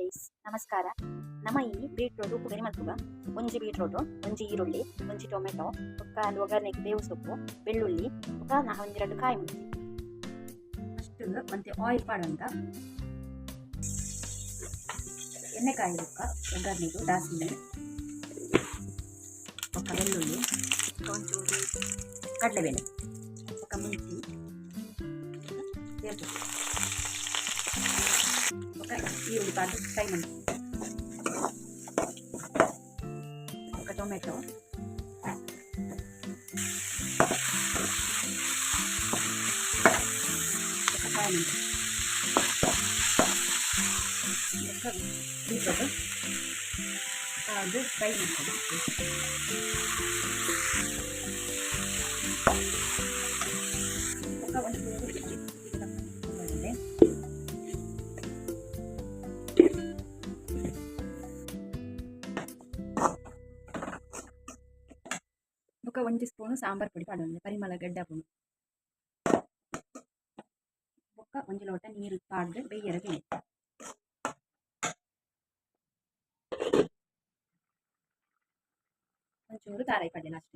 Guys ನಮಸ್ಕಾರ. ನಮ್ಮ ಈ ಬೀಟ್ರೋಟ್ ಗರಿ ಮಲ್ಪುಗ. ಒಂಜಿ ಬೀಟ್ರೋಟ್ ಒಂಜಿ ಈರುಳ್ಳಿ, ಒಂಜಿ ಟೊಮೆಟೊ, ಒಕ್ಕ ಅಂದು ಒಗ್ಗರಣೆಗೆ ಬೇವು ಸೊಪ್ಪು, ಬೆಳ್ಳುಳ್ಳಿ, ಒಕ್ಕ ನಾ ಒಂಜಿ ಎರಡು ಕಾಯಿ ಮುಂಚೆ ಫಸ್ಟ್ ಮತ್ತೆ ಆಯಿಲ್ ಪಾಡಂತ ಎಣ್ಣೆ ಕಾಯಿ ಒಕ್ಕ ಒಗ್ಗರಣೆಗೆ ದಾಸಿನ ಒಕ್ಕ ಬೆಳ್ಳುಳ್ಳಿ ಒಂಚೂರು ಕಡಲೆಬೇಳೆ, ಒಕ್ಕ ಮುಂಚಿ ಬೇವು ಸೊಪ್ಪು ఒక ఈరుడి పాటు ఫ్రై మంచి ఒక టొమాటో ఒక కాయ మంచి ఒక బీట్రూట్ ಅದು ಫ್ರೈ ಮಾಡ್ಕೊಳ್ಳಿ ఒక ಒಂಜಿ ಸ್ಪೂನು ಸಾಂಬಾರ್ ಪೊಡಿ ಪಾಡೊಂದು ಪರಿಮಳ ಗಡ್ಡ ಪುಂಡು ಬೊಕ್ಕ ಒಂಜಿ ಲೋಟ ನೀರು ಪಾಡ್ದು ಬೇಯರ ಬೇಳೆ ಒಂಚೂರು ತಾರಾಯಿ ಪಡ್ಡೆ ಲಾಸ್ಟ್